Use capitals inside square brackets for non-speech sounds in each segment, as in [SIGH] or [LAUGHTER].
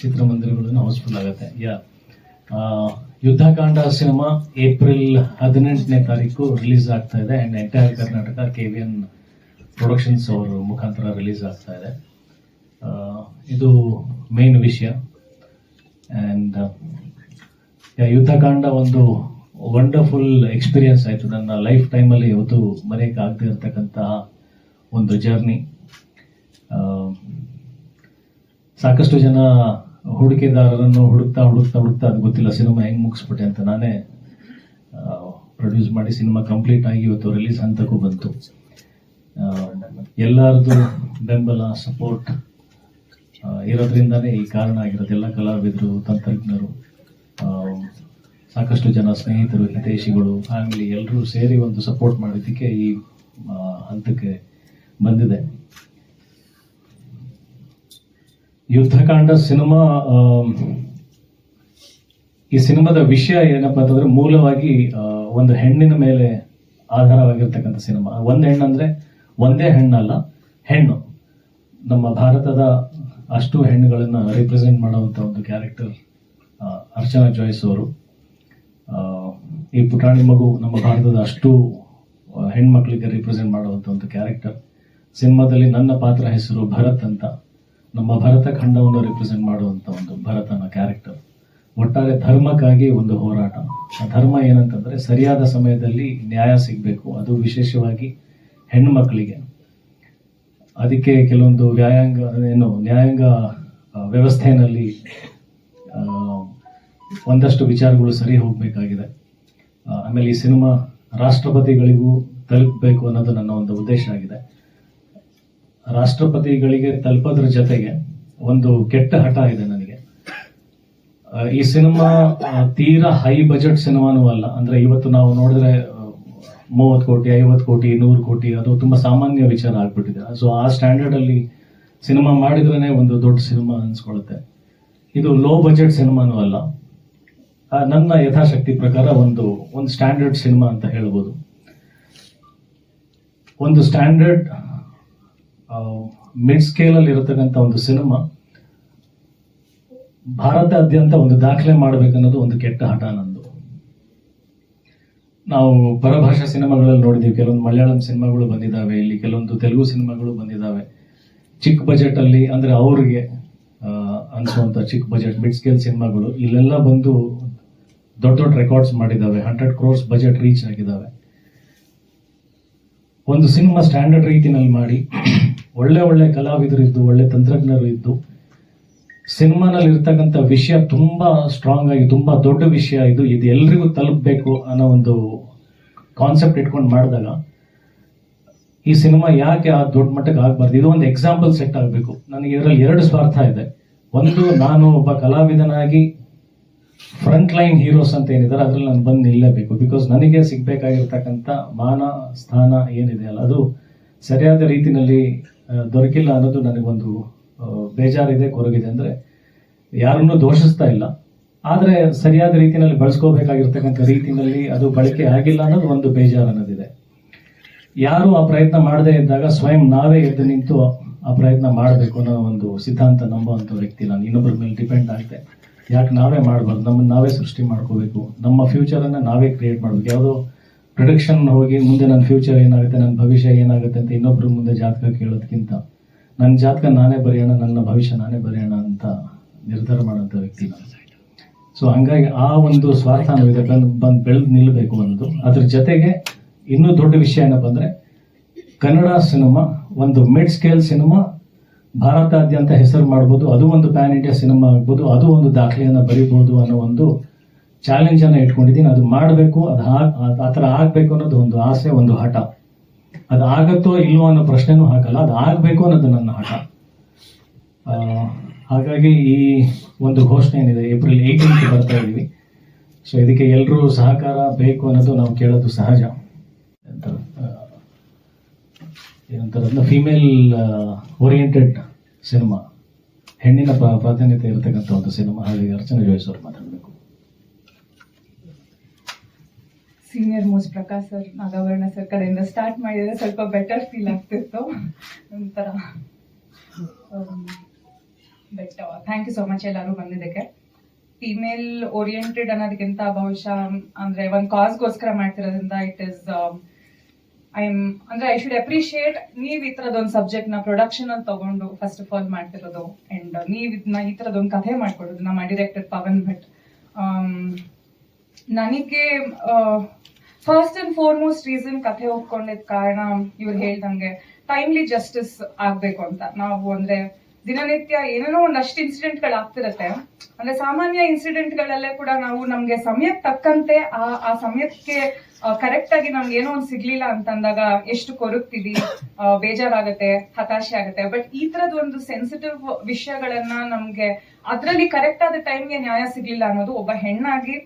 ಚಿತ್ರಮಂದಿರಗಳನ್ನು house full ಆಗುತ್ತೆ. ಯಾ Yuddhakanda cinema April ಹದಿನೆಂಟನೇ ತಾರೀಕು ರಿಲೀಸ್ ಆಗ್ತಾ ಇದೆ. And entire Karnataka K V N productions ಅವರು ಮುಖಾಂತರ ರಿಲೀಸ್ ಆಗ್ತಾ ಇದೆ. ಇದು ಮೇನ್ ವಿಷಯ. ಆ್ಯಂಡ್ ಯುದ್ಧಕಾಂಡ ಒಂದು ವಂಡರ್ಫುಲ್ ಎಕ್ಸ್ಪೀರಿಯನ್ಸ್ ಆಯಿತು. ನನ್ನ ಲೈಫ್ ಟೈಮಲ್ಲಿ ಯಾವತ್ತೂ ಮರೆಯೋಕೆ ಆಗದೆ ಇರತಕ್ಕಂತಹ ಒಂದು ಜರ್ನಿ ಸಾಕಷ್ಟು ಜನ ಹೂಡಿಕೆದಾರರನ್ನು ಹುಡುಕ್ತಾ ಹುಡುಕ್ತಾ ಹುಡುಕ್ತಾ ಅದು ಗೊತ್ತಿಲ್ಲ, ಸಿನಿಮಾ ಹೆಂಗೆ ಮುಗಿಸ್ಬಿಟ್ಟೆ ಅಂತ ನಾನೇ ಪ್ರೊಡ್ಯೂಸ್ ಮಾಡಿ ಸಿನಿಮಾ ಕಂಪ್ಲೀಟ್ ಆಗಿ ಇವತ್ತು ರಿಲೀಸ್ ಹಂತಕ್ಕೂ ಬಂತು. ಎಲ್ಲರದು ಬೆಂಬಲ ಸಪೋರ್ಟ್ ಇರೋದ್ರಿಂದನೇ ಈ ಕಾರಣ ಆಗಿರೋದು. ಎಲ್ಲ ಕಲಾವಿದರು, ತಂತ್ರಜ್ಞರು ಸಾಕಷ್ಟು ಜನ ಸ್ನೇಹಿತರು, ಹಿತೈಷಿಗಳು ಫ್ಯಾಮಿಲಿ ಎಲ್ಲರೂ ಸೇರಿ ಒಂದು ಸಪೋರ್ಟ್ ಮಾಡಿದ್ದಕ್ಕೆ ಈ ಹಂತಕ್ಕೆ ಬಂದಿದೆ. ಯುದ್ಧಕಾಂಡ ಸಿನಿಮಾ ಈ ಸಿನಿಮಾದ ವಿಷಯ ಏನಪ್ಪ ಅಂತಂದ್ರೆ ಮೂಲವಾಗಿ ಒಂದು ಹೆಣ್ಣಿನ ಮೇಲೆ ಆಧಾರವಾಗಿರ್ತಕ್ಕಂಥ ಸಿನಿಮಾ. ಒಂದು ಹೆಣ್ಣಂದ್ರೆ ಒಂದೇ ಹೆಣ್ಣಲ್ಲ, ಹೆಣ್ಣು. ನಮ್ಮ ಭಾರತದ ಅಷ್ಟು ಹೆಣ್ಣುಗಳನ್ನ ರಿಪ್ರೆಸೆಂಟ್ ಮಾಡುವಂತ ಒಂದು ಕ್ಯಾರೆಕ್ಟರ್ ಅರ್ಚನಾ ಜಾಯ್ಸ್ ಅವರು. ಈ ಪುಟಾಣಿ ಮಗು ನಮ್ಮ ಭಾರತದ ಅಷ್ಟು ಹೆಣ್ಮಕ್ಳಿಗೆ ರಿಪ್ರೆಸೆಂಟ್ ಮಾಡುವಂಥ ಒಂದು ಕ್ಯಾರೆಕ್ಟರ್ ಸಿನಿಮಾದಲ್ಲಿ ನನ್ನ ಪಾತ್ರ ಹೆಸರು ಭರತ್ ಅಂತ. ನಮ್ಮ ಭರತ ಖಂಡವನ್ನು ರಿಪ್ರೆಸೆಂಟ್ ಮಾಡುವಂತ ಒಂದು ಭರತನ ಕ್ಯಾರೆಕ್ಟರ್ ಒಟ್ಟಾರೆ ಧರ್ಮಕ್ಕಾಗಿ ಒಂದು ಹೋರಾಟ. ಆ ಧರ್ಮ ಏನಂತಂದ್ರೆ ಸರಿಯಾದ ಸಮಯದಲ್ಲಿ ನ್ಯಾಯ ಸಿಗಬೇಕು. ಅದು ವಿಶೇಷವಾಗಿ ಹೆಣ್ಣು ಮಕ್ಕಳಿಗೆ ಅದಕ್ಕೆ ಕೆಲವೊಂದು ವ್ಯಾಯಾಂಗ ಏನು, ನ್ಯಾಯಾಂಗ ವ್ಯವಸ್ಥೆಯಲ್ಲಿ ಒಂದಷ್ಟು ವಿಚಾರಗಳು ಸರಿ ಹೋಗಬೇಕಾಗಿದೆ. ಆಮೇಲೆ ಈ ಸಿನಿಮಾ ರಾಷ್ಟ್ರಪತಿಗಳಿಗೂ ತಲುಪಬೇಕು ಅನ್ನೋದು ನನ್ನ ಒಂದು ಉದ್ದೇಶ ಆಗಿದೆ. ರಾಷ್ಟ್ರಪತಿಗಳಿಗೆ ತಲುಪೋದ್ರ ಜೊತೆಗೆ ಒಂದು ಕೆಟ್ಟ ಹಠ ಇದೆ ನನಗೆ. ಈ ಸಿನಿಮಾ ತೀರಾ ಹೈ ಬಜೆಟ್ ಸಿನಿಮಾನೂ ಅಲ್ಲ. ಅಂದ್ರೆ ಇವತ್ತು ನಾವು ನೋಡಿದ್ರೆ ಮೂವತ್ತು ಕೋಟಿ, ಐವತ್ತು ಕೋಟಿ, ನೂರು ಕೋಟಿ, ಅದು ತುಂಬಾ ಸಾಮಾನ್ಯ ವಿಚಾರ ಆಗ್ಬಿಟ್ಟಿದೆ. ಸೊ ಆ ಸ್ಟ್ಯಾಂಡರ್ಡ್ ಅಲ್ಲಿ ಸಿನಿಮಾ ಮಾಡಿದ್ರೇನೆ ಒಂದು ದೊಡ್ಡ ಸಿನಿಮಾ ಅನ್ಸ್ಕೊಳ್ಳುತ್ತೆ. ಇದು ಲೋ ಬಜೆಟ್ ಸಿನಿಮಾನೂ ಅಲ್ಲ. ನನ್ನ ಯಥಾಶಕ್ತಿ ಪ್ರಕಾರ ಒಂದು ಒಂದು ಸ್ಟ್ಯಾಂಡರ್ಡ್ ಸಿನಿಮಾ ಅಂತ ಹೇಳ್ಬೋದು. ಒಂದು ಸ್ಟ್ಯಾಂಡರ್ಡ್ ಮಿಡ್ ಸ್ಕೇಲ್ ಅಲ್ಲಿ ಇರತಕ್ಕಂಥ ಒಂದು ಸಿನಿಮಾ ಭಾರತಾದ್ಯಂತ ಒಂದು ದಾಖಲೆ ಮಾಡಬೇಕನ್ನೋದು ಒಂದು ಕೆಟ್ಟ ಹಠ ನಂದು. ನಾವು ಪರಭಾಷಾ ಸಿನಿಮಾಗಳಲ್ಲಿ ನೋಡಿದೀವಿ ಕೆಲವೊಂದು ಮಲಯಾಳಂ ಸಿನಿಮಾಗಳು ಬಂದಿದ್ದಾವೆ, ಇಲ್ಲಿ ಕೆಲವೊಂದು ತೆಲುಗು ಸಿನಿಮಾಗಳು ಬಂದಿದ್ದಾವೆ. ಚಿಕ್ಕ ಬಜೆಟ್ ಅಲ್ಲಿ ಅಂದ್ರೆ ಅವ್ರಿಗೆ ಅನಿಸುವಂಥ ಚಿಕ್ಕ ಬಜೆಟ್ ಮಿಡ್ ಸ್ಕೇಲ್ ಸಿನಿಮಾಗಳು, ಇಲ್ಲೆಲ್ಲ ಬಂದು ದೊಡ್ಡ ದೊಡ್ಡ ರೆಕಾರ್ಡ್ಸ್ ಮಾಡಿದ್ದಾವೆ ಹಂಡ್ರೆಡ್ ಕ್ರೋರ್ಸ್ ಬಜೆಟ್ ರೀಚ್ ಆಗಿದ್ದಾವೆ. ಒಂದು ಸಿನಿಮಾ ಸ್ಟ್ಯಾಂಡರ್ಡ್ ರೀತಿನಲ್ಲಿ ಮಾಡಿ ಒಳ್ಳೆ ಒಳ್ಳೆ ಕಲಾವಿದರು ಇದ್ದು ಒಳ್ಳೆ ತಂತ್ರಜ್ಞರು ಇದ್ದು ಸಿನಿಮಾನಲ್ಲಿ ಇರ್ತಕ್ಕಂಥ ವಿಷಯ ತುಂಬಾ ಸ್ಟ್ರಾಂಗ್ ಆಗಿ ತುಂಬಾ ದೊಡ್ಡ ವಿಷಯ ಇದು. ಇದು ಎಲ್ರಿಗೂ ತಲುಪಬೇಕು ಅನ್ನೋ ಒಂದು ಕಾನ್ಸೆಪ್ಟ್ ಇಟ್ಕೊಂಡು ಮಾಡಿದಾಗ ಈ ಸಿನಿಮಾ ಯಾಕೆ ಆ ದೊಡ್ಡ ಮಟ್ಟಕ್ಕೆ ಆಗಬಾರ್ದು? ಇದು ಒಂದು ಎಕ್ಸಾಂಪಲ್ ಸೆಟ್ ಆಗಬೇಕು. ನನಗೆ ಇದರಲ್ಲಿ ಎರಡು ಸ್ವಾರ್ಥ ಇದೆ. ಒಂದು ನಾನು ಒಬ್ಬ ಕಲಾವಿದನಾಗಿ ಫ್ರಂಟ್ ಲೈನ್ ಹೀರೋಸ್ ಅಂತ ಏನಿದ್ದಾರೆ ಅದ್ರಲ್ಲಿ ನಾನು ಬಂದು ನಿಲ್ಲಬೇಕು. ಬಿಕಾಸ್ ನನಗೆ ಸಿಗ್ಬೇಕಾಗಿರ್ತಕ್ಕಂಥ ಮಾನ ಸ್ಥಾನ ಏನಿದೆ ಅಲ್ಲ ಅದು ಸರಿಯಾದ ರೀತಿನಲ್ಲಿ ಆ, ದೊರಕಿಲ್ಲ ಅನ್ನೋದು ನನಗೊಂದು ಬೇಜಾರಿದೆ, ಕೊರಗಿದೆ. ಅಂದ್ರೆ ಯಾರನ್ನೂ ದೋಷಿಸ್ತಾ ಇಲ್ಲ. ಆದರೆ ಸರಿಯಾದ ರೀತಿಯಲ್ಲಿ ಬಳಸ್ಕೋಬೇಕಾಗಿರ್ತಕ್ಕಂಥ ರೀತಿಯಲ್ಲಿ ಅದು ಬಳಕೆ ಆಗಿಲ್ಲ ಅನ್ನೋದು ಒಂದು ಬೇಜಾರು ಅನ್ನೋದಿದೆ. ಯಾರು ಆ ಪ್ರಯತ್ನ ಮಾಡದೇ ಇದ್ದಾಗ ಸ್ವಯಂ ನಾವೇ ಎದ್ದು ನಿಂತು ಆ ಪ್ರಯತ್ನ ಮಾಡಬೇಕು ಅನ್ನೋ ಒಂದು ಸಿದ್ಧಾಂತ ನಂಬುವಂಥ ವ್ಯಕ್ತಿ ನಾನು. ಇನ್ನೊಬ್ಬರ ಮೇಲೆ ಡಿಪೆಂಡ್ ಆಗಿದೆ. ಯಾಕೆ ನಾವೇ ಮಾಡಬಾರ್ದು? ನಮ್ಮನ್ನು ನಾವೇ ಸೃಷ್ಟಿ ಮಾಡ್ಕೋಬೇಕು. ನಮ್ಮ ಫ್ಯೂಚರನ್ನು ನಾವೇ ಕ್ರಿಯೇಟ್ ಮಾಡಬೇಕು. ಯಾವುದೋ ಪ್ರೊಡಕ್ಷನ್ ಹೋಗಿ ಮುಂದೆ ನನ್ನ ಫ್ಯೂಚರ್ ಏನಾಗುತ್ತೆ, ನನ್ನ ಭವಿಷ್ಯ ಏನಾಗುತ್ತೆ ಅಂತ ಇನ್ನೊಬ್ಬರ ಮುಂದೆ ಜಾತಕ ಕೇಳೋದಕ್ಕಿಂತ ನನ್ನ ಜಾತಕ ನಾನೇ ಬರೆಯೋಣ, ನನ್ನ ಭವಿಷ್ಯ ನಾನೇ ಬರೆಯೋಣ ಅಂತ ನಿರ್ಧಾರ ಮಾಡೋಂಥ ವ್ಯಕ್ತಿ ಸೊ ಹಂಗಾಗಿ ಆ ಒಂದು ಸ್ವಾರ್ಥ ಇದೆ ಬಂದು ಬೆಳೆದು ನಿಲ್ಲಬೇಕು ಅನ್ನೋದು ಅದ್ರ ಜೊತೆಗೆ ಇನ್ನೂ ದೊಡ್ಡ ವಿಷಯ ಏನಪ್ಪ ಅಂದರೆ, ಕನ್ನಡ ಸಿನಿಮಾ, ಒಂದು ಮಿಡ್ ಸ್ಕೇಲ್ ಸಿನಿಮಾ, ಭಾರತಾದ್ಯಂತ ಹೆಸರು ಮಾಡ್ಬೋದು, ಅದು ಒಂದು ಪ್ಯಾನ್ ಇಂಡಿಯಾ ಸಿನಿಮಾ ಆಗ್ಬೋದು, ಅದು ಒಂದು ದಾಖಲೆಯನ್ನು ಬರೀಬೋದು ಅನ್ನೋ ಒಂದು ಚಾಲೆಂಜ್ ಅನ್ನ ಇಟ್ಕೊಂಡಿದ್ದೀನಿ. ಅದು ಮಾಡಬೇಕು, ಅದು ಆ ಥರ ಆಗ್ಬೇಕು ಅನ್ನೋದು ಒಂದು ಆಸೆ, ಒಂದು ಹಠ. ಅದು ಆಗತ್ತೋ ಇಲ್ವೋ ಅನ್ನೋ ಪ್ರಶ್ನೆನೂ ಹಾಕಲ್ಲ, ಅದು ಆಗ್ಬೇಕು ಅನ್ನೋದು ನನ್ನ ಹಠ. ಹಾಗಾಗಿ ಈ ಒಂದು ಘೋಷಣೆ ಏನಿದೆ, ಏಪ್ರಿಲ್ ಏಯ್ಟೀನ್ತ್ ಬರ್ತಾ ಇದ್ದೀವಿ ಸೊ ಇದಕ್ಕೆ ಎಲ್ಲರೂ ಸಹಕಾರ ಬೇಕು ಅನ್ನೋದು ನಾವು ಕೇಳೋದು ಸಹಜ. ಏನಂತಾರೆ ಫಿಮೇಲ್ ಓರಿಯೆಂಟೆಡ್ ಸಿನಿಮಾ ಹೆಣ್ಣಿನ ಪ್ರಾ- ಪ್ರಾಧಾನ್ಯತೆ ಇರತಕ್ಕಂಥ ಒಂದು ಸಿನಿಮಾ ಹಾಗಾಗಿ ಅರ್ಚನಾ ಜೋಯಿಸ್ ಅವರು ಮಾತಾಡಬೇಕು senior most Prakash sir Nagabharana sir ಕಡೆಯಿಂದ ಸ್ಟಾರ್ಟ್ ಮಾಡಿದ್ರೆ ಸ್ವಲ್ಪ ಬೆಟರ್ ಫೀಲ್ ಆಗ್ತಿತ್ತು. ಒಂಥರ better but thank you so much ಎಲ್ಲರೂ ಬಂದಿದ್ದಕ್ಕೆ. ಫಿಮೇಲ್ ಓರಿಯೆಂಟೆಡ್ ಅನ್ನೋದಕ್ಕಿಂತ ಬಹುಶಃ ಅಂದ್ರೆ ಒಂದು ಕಾಸ್ಗೋಸ್ಕರ ಮಾಡ್ತಿರೋದ್ರಿಂದ ಇಟ್ ಇಸ್ ಐ ಎಂ ಅಂದ್ರೆ ಐ ಶುಡ್ ಅಪ್ರಿಶಿಯೇಟ್ ನೀವ್ ಈ ನ ಪ್ರೊಡಕ್ಷನ್ ಅಲ್ಲಿ ತಗೊಂಡು ಫಸ್ಟ್ ಆಫ್ ಆಲ್ ಮಾಡ್ತಿರೋದು. ಅಂಡ್ ನೀವ್ ಇದನ್ನ ಈ ತರದ ಒಂದ್ ಕಥೆ ಮಾಡ್ಕೊಡೋದು ನಮ್ಮ ಡಿರೆಕ್ಟರ್ ಪವನ್ ಭಟ್ ಆಮ್, ನನಗೆ ಫಸ್ಟ್ ಅಂಡ್ ಫಾರ್ಮೋಸ್ಟ್ ರೀಸನ್ ಕಥೆ ಒಪ್ಕೊಂಡಿದ್ ಕಾರಣ ಇವ್ರು ಹೇಳ್ದಂಗೆ ಟೈಮ್ಲಿ ಜಸ್ಟಿಸ್ ಆಗ್ಬೇಕು ಅಂತ. ನಾವು ಅಂದ್ರೆ ದಿನನಿತ್ಯ ಏನೇನೋ ಒಂದಷ್ಟು ಇನ್ಸಿಡೆಂಟ್ಗಳು ಆಗ್ತಿರತ್ತೆ ಅಂದ್ರೆ ಸಾಮಾನ್ಯ ಇನ್ಸಿಡೆಂಟ್ ಗಳಲ್ಲೇ ಕೂಡ ನಾವು ನಮ್ಗೆ ಸಮಯಕ್ಕೆ ತಕ್ಕಂತೆ ಆ ಆ ಸಮಯಕ್ಕೆ ಕರೆಕ್ಟ್ ಆಗಿ ನಮ್ಗೆ ಏನೋ ಒಂದು ಸಿಗ್ಲಿಲ್ಲ ಅಂತಂದಾಗ ಎಷ್ಟು ಕೊರಗ್ತೀವಿ ಬೇಜಾರಾಗತ್ತೆ, ಹತಾಶೆ ಆಗತ್ತೆ. ಬಟ್ ಈ ತರದ ಒಂದು ಸೆನ್ಸಿಟಿವ್ ವಿಷಯಗಳನ್ನ ನಮ್ಗೆ ಅದ್ರಲ್ಲಿ ಕರೆಕ್ಟ್ ಆದ ಟೈಮ್ಗೆ ನ್ಯಾಯ ಸಿಗ್ಲಿಲ್ಲ ಅನ್ನೋದು ಒಬ್ಬ ಹೆಣ್ಣಾಗಿ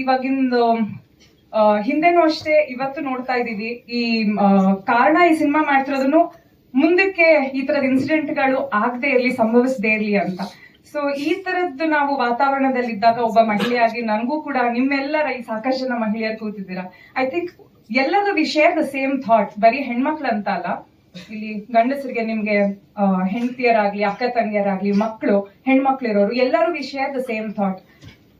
ಇವಾಗಿಂದು ಹಿಂದೆನೂ ಅಷ್ಟೇ ಇವತ್ತು ನೋಡ್ತಾ ಇದೀವಿ ಈ ಕಾರಣ ಈ ಸಿನಿಮಾ ಮಾಡ್ತಿರೋದನ್ನು ಮುಂದಕ್ಕೆ ಈ ತರದ ಇನ್ಸಿಡೆಂಟ್ಗಳು ಆಗದೆ ಇರಲಿ, ಸಂಭವಿಸದೇ ಇರಲಿ ಅಂತ. ಸೊ ಈ ತರದ್ದು ನಾವು ವಾತಾವರಣದಲ್ಲಿ ಇದ್ದಾಗ ಒಬ್ಬ ಮಹಿಳೆಯಾಗಿ ನನಗೂ ಕೂಡ ನಿಮ್ಮೆಲ್ಲರ ಈ ಸಾಕಷ್ಟು ಜನ ಮಹಿಳೆಯರು ಕೂತಿದ್ದೀರಾ. ಐ ಥಿಂಕ್ ಎಲ್ಲರೂ we share the same thought ಬರೀ ಹೆಣ್ಮಕ್ಳು ಅಂತ ಅಲ್ಲ. ಇಲ್ಲಿ ಗಂಡಸರಿಗೆ ನಿಮ್ಗೆ ಹೆಂಡತಿಯರಾಗ್ಲಿ, ಅಕ್ಕ ತಂಗಿಯರಾಗ್ಲಿ ಮಕ್ಕಳು ಹೆಣ್ಮಕ್ಳು ಇರೋರು ಎಲ್ಲರೂ we share the same thought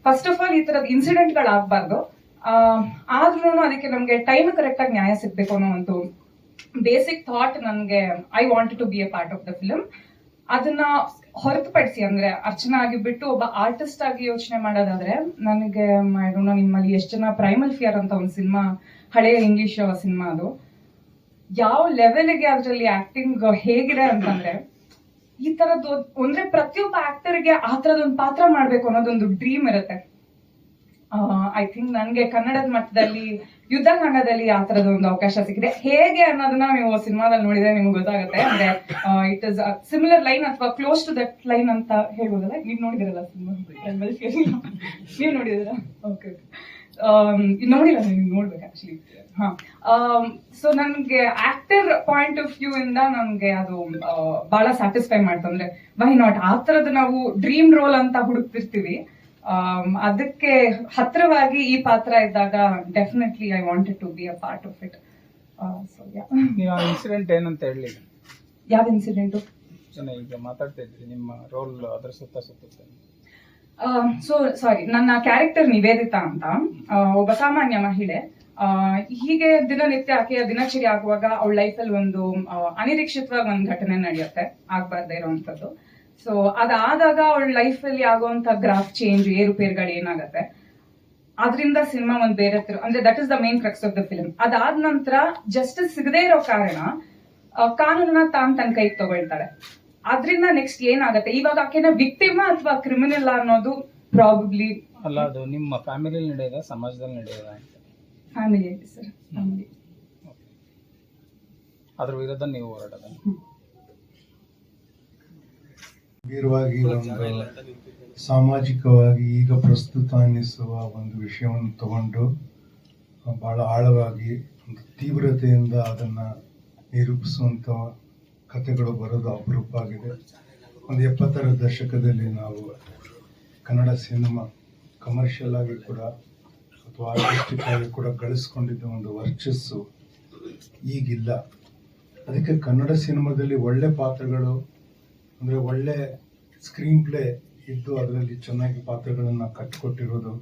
first of all ಈ ತರದ ಇನ್ಸಿಡೆಂಟ್ ಗಳಾಗಬಾರ್ದು ಆದ್ರೂ ಅದಕ್ಕೆ ನಮ್ಗೆ ಟೈಮ್ ಕರೆಕ್ಟ್ ಆಗಿ ನ್ಯಾಯ ಸಿಗ್ಬೇಕು ಅನ್ನೋ ಒಂದು ಬೇಸಿಕ್ ಥಾಟ್ ನನ್ಗೆ I want to be a part of the film ಅದನ್ನ ಹೊರತುಪಡಿಸಿ ಅಂದ್ರೆ ಅರ್ಚನಾ ಆಗಿ ಬಿಟ್ಟು ಒಬ್ಬ ಆರ್ಟಿಸ್ಟ್ ಆಗಿ ಯೋಚನೆ ಮಾಡೋದಾದ್ರೆ ನನಗೆ ನಿಮ್ಮಲ್ಲಿ ಎಷ್ಟು ಜನ ಪ್ರೈಮಲ್ ಫಿಯರ್ ಅಂತ ಒಂದು ಸಿನಿಮಾ ಹಳೆಯ ಇಂಗ್ಲಿಷ್ ಸಿನಿಮಾ ಅದು. ಯಾವ ಲೆವೆಲ್ಗೆ ಅದರಲ್ಲಿ ಆಕ್ಟಿಂಗ್ ಹೇಗಿದೆ ಅಂತಂದ್ರೆ ಈ ತರದ್ದು ಅಂದ್ರೆ ಪ್ರತಿಯೊಬ್ಬ ಆಕ್ಟರ್ಗೆ ಆ ತರದೊಂದು ಪಾತ್ರ ಮಾಡ್ಬೇಕು ಅನ್ನೋದೊಂದು ಡ್ರೀಮ್ ಇರುತ್ತೆ. ಐ ಥಿಂಕ್ ನನ್ಗೆ ಕನ್ನಡದ ಮಟ್ಟದಲ್ಲಿ ಯುದ್ಧ ಕಂಡದಲ್ಲಿ ಆ ತರದ ಒಂದು ಅವಕಾಶ ಸಿಕ್ಕಿದೆ. ಹೇಗೆ ಅನ್ನೋದನ್ನ ನೀವು ಸಿನಿಮಾದಲ್ಲಿ ನೋಡಿದ್ರೆ ನಿಮ್ಗೆ ಗೊತ್ತಾಗುತ್ತೆ. ಅಂದ್ರೆ ಇಟ್ ಇಸ್ ಸಿಮಿಲರ್ ಲೈನ್ ಅಥವಾ ಕ್ಲೋಸ್ ಟು ದಟ್ ಲೈನ್ ಅಂತ ಹೇಳ್ಬೋದಲ್ಲ? ನೀವ್ ನೋಡಿದಿರಲ್ಲ ಸಿನಿಮಾ? ನೀವ್ ನೋಡಿದಿರಾ? ಓಕೆ ನೋಡಿಲ್ಲ ನೀವು ನೋಡ್ಬೇಕು ಆಕ್ಚುಲಿ ಹಾ. ಸೊ ನನ್ಗೆ ಆಕ್ಟರ್ ಪಾಯಿಂಟ್ ಆಫ್ ವ್ಯೂ ಇಂದ ನನ್ಗೆ ಅದು ಬಹಳ ಸ್ಯಾಟಿಸ್ಫೈ ಮಾಡ್ತು. ಅಂದ್ರೆ ವೈ ನಾಟ್ ಆ ತರದ ನಾವು ಡ್ರೀಮ್ ರೋಲ್ ಅಂತ ಹುಡುಕ್ತಿರ್ತೀವಿ. ಅದಕ್ಕೆ ಹತ್ರವಾಗಿ ಈ ಪಾತ್ರ ಇದ್ದಾಗ definitely I wanted to be a part of it so ನೀವು ಇನ್ಸಿಡೆಂಟ್ ಏನಂತ ಹೇಳಿ ಯಾವ ಇನ್ಸಿಡೆಂಟ್ ಚೆನ್ನಾಗಿ ಈಗ ಮಾತಾಡ್ತಾ ಇದ್ರಿ ನಿಮ್ಮ ರೋಲ್ ಅದರ ಸುತ್ತ ಸುತ್ತ ಸೊ ಸಾರಿ ನನ್ನ ಕ್ಯಾರೆಕ್ಟರ್ ನಿವೇದಿತಾ ಅಂತ ಒಬ್ಬ ಸಾಮಾನ್ಯ ಮಹಿಳೆ. ಹೀಗೆ ದಿನನಿತ್ಯ ಆಕೆಯ ದಿನಚರಿ ಆಗುವಾಗ ಅವಳ ಲೈಫಲ್ಲಿ ಒಂದು ಅನಿರೀಕ್ಷಿತವಾಗಿ ಒಂದು ಘಟನೆ ನಡೆಯುತ್ತೆ, ಆಗ್ಬಾರ್ದೇ ಇರುವಂತದ್ದು ಸೊ ಅದಾದಾಗ ಅವಳ ಲೈಫಲ್ಲಿ ಆಗುವಂತ ಗ್ರಾಫ್ ಚೇಂಜ್ ಏರುಪೇರುಗಳು ಏನಾಗತ್ತೆ. ಅದರಿಂದ ಸಿನಿಮಾ ಒಂದು ಬೇರೆ ತಿರು, ಅಂದ್ರೆ that is the main crux of the film ಅದಾದ ನಂತರ ಜಸ್ಟಿಸ್ ಸಿಗದೇ ಇರೋ ಕಾರಣ ಕಾನೂನನ್ನ ತಾನ್ ತನ್ನ ಕೈಗೆ ತಗೊಳ್ತಾಳೆ. ಅದ್ರಿಂದ ನೆಕ್ಸ್ಟ್ ಏನಾಗುತ್ತೆ? ಇವಾಗ ಆಕೆನ ವಿಕ್ಟಿಮ್ ಅಥವಾ ಕ್ರಿಮಿನಲ್ ಅನ್ನೋದು ಪ್ರಾಬಬ್ಲಿ ಅಲ್ಲ ಅದು ನಿಮ್ಮ ಫ್ಯಾಮಿಲಿ ನಡೆಯದ ಸಮಾಜದಲ್ಲಿ ನಡೆಯದ ಅಂತ? ಫ್ಯಾಮಿಲಿಯಲ್ಲಿ ಸರ್ ಫ್ಯಾಮಿಲಿ ಅದ್ರ ವಿರುದ್ಧ ನೀವು ಹೋರಾಡೋದ? ಗಂಭೀರವಾಗಿ ಒಂದು ಸಾಮಾಜಿಕವಾಗಿ ಈಗ ಪ್ರಸ್ತುತ ಅನ್ನಿಸುವ ಒಂದು ವಿಷಯವನ್ನು ತಗೊಂಡು ಬಹಳ ಆಳವಾಗಿ ಒಂದು ತೀವ್ರತೆಯಿಂದ ಅದನ್ನ ನಿರೂಪಿಸುವಂತ ಕಥೆಗಳು ಬರೋದು ಅಪರೂಪ ಆಗಿದೆ. ಒಂದು ಎಪ್ಪತ್ತರ ದಶಕದಲ್ಲಿ ನಾವು ಕನ್ನಡ ಸಿನಿಮಾ ಕಮರ್ಷಿಯಲ್ ಆಗಿ ಕೂಡ ಅಥವಾ ಆರ್ಟಿಸ್ಟಿಕ್ ಆಗಿ ಕೂಡ ಗಳಿಸ್ಕೊಂಡಿದ್ದ ಒಂದು ವರ್ಚಸ್ಸು ಈಗಿಲ್ಲ. ಅದಕ್ಕೆ ಕನ್ನಡ ಸಿನಿಮಾದಲ್ಲಿ ಒಳ್ಳೆ ಪಾತ್ರಗಳು ಅಂದರೆ ಒಳ್ಳೆ ಸ್ಕ್ರೀನ್ ಪ್ಲೇ ಇದ್ದು ಅದರಲ್ಲಿ ಚೆನ್ನಾಗಿ ಪಾತ್ರಗಳನ್ನು ಕಟ್ಟಿಕೊಟ್ಟಿರೋದು